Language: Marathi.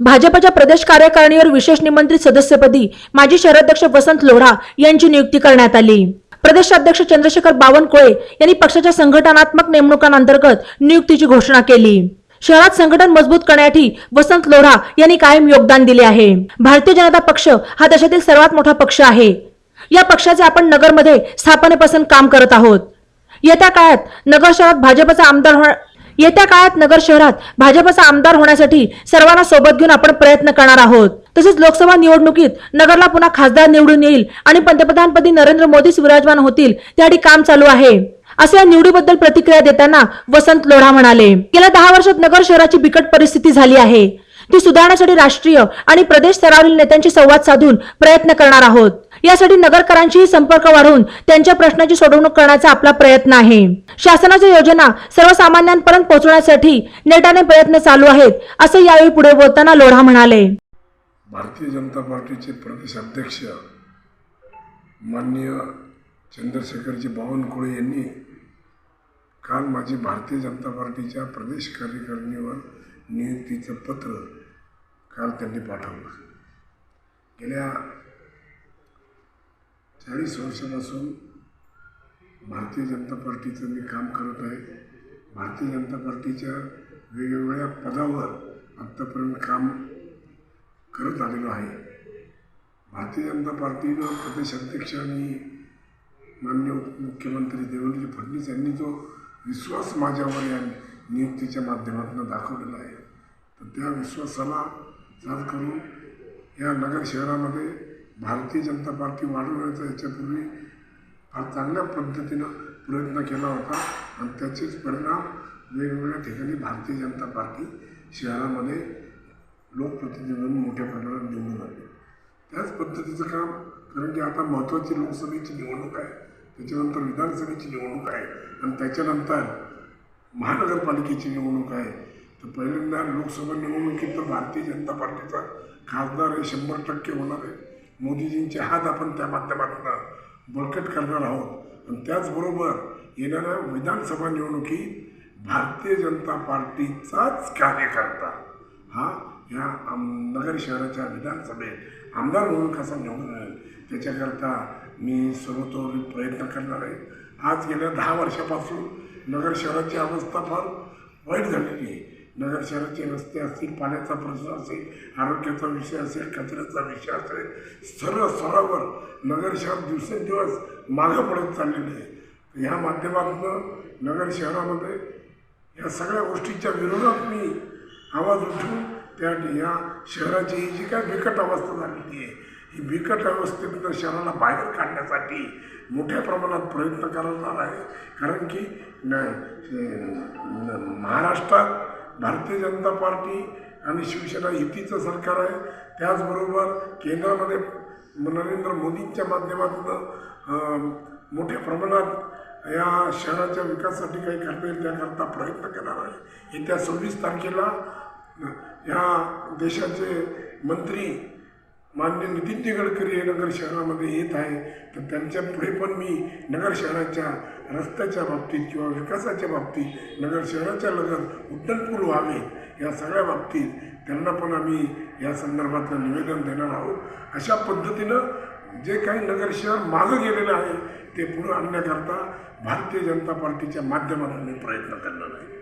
भाजपच्या प्रदेश कार्यकारिणीवर विशेष निमंत्रित सदस्यपदी माजी शहराध्यक्ष वसंत लोढा यांची नियुक्ती करण्यात आली. प्रदेशाध्यक्ष चंद्रशेखर बावनकुळे यांनी पक्षाच्या संघटनात्मक नेमणुकांअंतर्गत नियुक्तीची घोषणा केली. शहरात संघटन मजबूत करण्यासाठी वसंत लोढा यांनी कायम योगदान दिले आहे. भारतीय जनता पक्ष हा देशातील सर्वात मोठा पक्ष आहे. या पक्षाचे आपण नगरमध्ये स्थापनेपासून काम करत आहोत. येत्या काळात नगर शहरात भाजपचा आमदार होणार येत्या काळात नगर शहरात भाजपचा आमदार होण्यासाठी सर्वांना सोबत घेऊन आपण प्रयत्न करणार आहोत. तसेच लोकसभा निवडणुकीत नगरला पुन्हा खासदार निवडून येईल आणि पंतप्रधानपदी नरेंद्र मोदीच विराजमान होतील त्यासाठी काम चालू आहे. असे या निवडीबद्दल प्रतिक्रिया देताना वसंत लोढा म्हणाले गेल्या दहा वर्षात नगर शहराची बिकट परिस्थिती झाली आहे. ती सुधारण्यासाठी राष्ट्रीय आणि प्रदेश स्तरावरील नेत्यांशी संवाद साधून प्रयत्न करणार आहोत. यासाठी नगरकरांशीही संपर्क वाढवून त्यांच्या प्रश्नाची सोडवणूक करण्याचा आपला प्रयत्न आहे. शासनाच्या योजना सर्वसामान्यांपर्यंत पोहोचवण्यासाठी नेटाने प्रयत्न चालू आहेत असं यावेळी पुढे बोलताना लोढा म्हणाले. भारतीय जनता पार्टीचे प्रदेश अध्यक्ष माननीय चंद्रशेखरजी बावनकुळे यांनी काल माझी भारतीय जनता पार्टीच्या प्रदेश कार्यकारिणीवर नियुक्तीचं पत्र काल त्यांनी पाठवलं. गेल्या चाळीस वर्षापासून भारतीय जनता पार्टीचं मी काम करत आहे. भारतीय जनता पार्टीच्या वेगवेगळ्या पदावर आत्तापर्यंत काम करत आलेलो आहे. भारतीय जनता पार्टीनं प्रदेश अध्यक्ष आणि माननीय उपमुख्यमंत्री देवेंद्र फडणवीस यांनी जो विश्वास माझ्यावर या नियुक्तीच्या माध्यमातून दाखवलेला आहे तर त्या विश्वासाला साथ करून या नगर शहरामध्ये भारतीय जनता पार्टी वाढवण्याचा याच्यापूर्वी फार चांगल्या पद्धतीनं प्रयत्न केला होता. आणि त्याचेच परिणाम वेगवेगळ्या ठिकाणी भारतीय जनता पार्टी शहरामध्ये लोकप्रतिनिधी म्हणून मोठ्या प्रमाणात निवडून आले. त्याच पद्धतीचं काम कारण की आता महत्त्वाची लोकसभेची निवडणूक आहे. त्याच्यानंतर विधानसभेची निवडणूक आहे. आणि त्याच्यानंतर महानगरपालिकेची निवडणूक आहे. तर पहिल्यांदा लोकसभा निवडणुकीत तर भारतीय जनता पार्टीचा खासदार हे शंभर टक्के होणार आहे. मोदीजींचे हात आपण त्या माध्यमातून बळकट करणार आहोत. आणि त्याचबरोबर येणाऱ्या विधानसभा निवडणुकीत भारतीय जनता पार्टीचाच कार्यकर्ता हा ह्या आम नगर शहराच्या विधानसभेत आमदार म्हणून कसा निवडून येईल त्याच्याकरता मी सर्वतोपरी प्रयत्न करणार आहे. आज गेल्या दहा वर्षापासून नगर शहराची अवस्था फार वाईट झालेली आहे. नगर शहराचे रस्ते असतील पाण्याचा प्रश्न असेल आरोग्याचा विषय असेल कचऱ्याचा विषय असेल सर्व स्तरावर नगर शहर दिवसेंदिवस मागं पडत चाललेले आहे. ह्या माध्यमातून नगर शहरामध्ये या सगळ्या गोष्टींच्या विरोधात मी आवाज उठून त्या या शहराची ही जी काय बिकट अवस्था झालेली आहे ही बिकट अवस्थेतून शहराला बाहेर काढण्यासाठी मोठ्या प्रमाणात प्रयत्न करणार आहे. कारण की न- महाराष्ट्रात भारतीय जनता पार्टी आणि शिवसेना युतीचं सरकार आहे. त्याचबरोबर केंद्रामध्ये नरेंद्र मोदींच्या माध्यमातून मोठ्या प्रमाणात या शहराच्या विकासासाठी काही करता येईल त्याकरता प्रयत्न करणार आहे. येत्या सव्वीस तारखेला ह्या देशाचे मंत्री मान्य नितीनजी गडकरी हे नगर शहरामध्ये येत आहे. तर त्यांच्या पुढे पण मी नगर शहराच्या रस्त्याच्या बाबतीत किंवा विकासाच्या बाबतीत नगर शहराच्या लगत उड्डाणपूल व्हावे या सगळ्या बाबतीत त्यांना पण आम्ही या संदर्भातलं निवेदन देणार आहोत. अशा पद्धतीनं जे काही नगर शहर मागं गेलेलं आहे ते पुढं आणण्याकरता भारतीय जनता पार्टीच्या माध्यमातून मी प्रयत्न करणार आहे.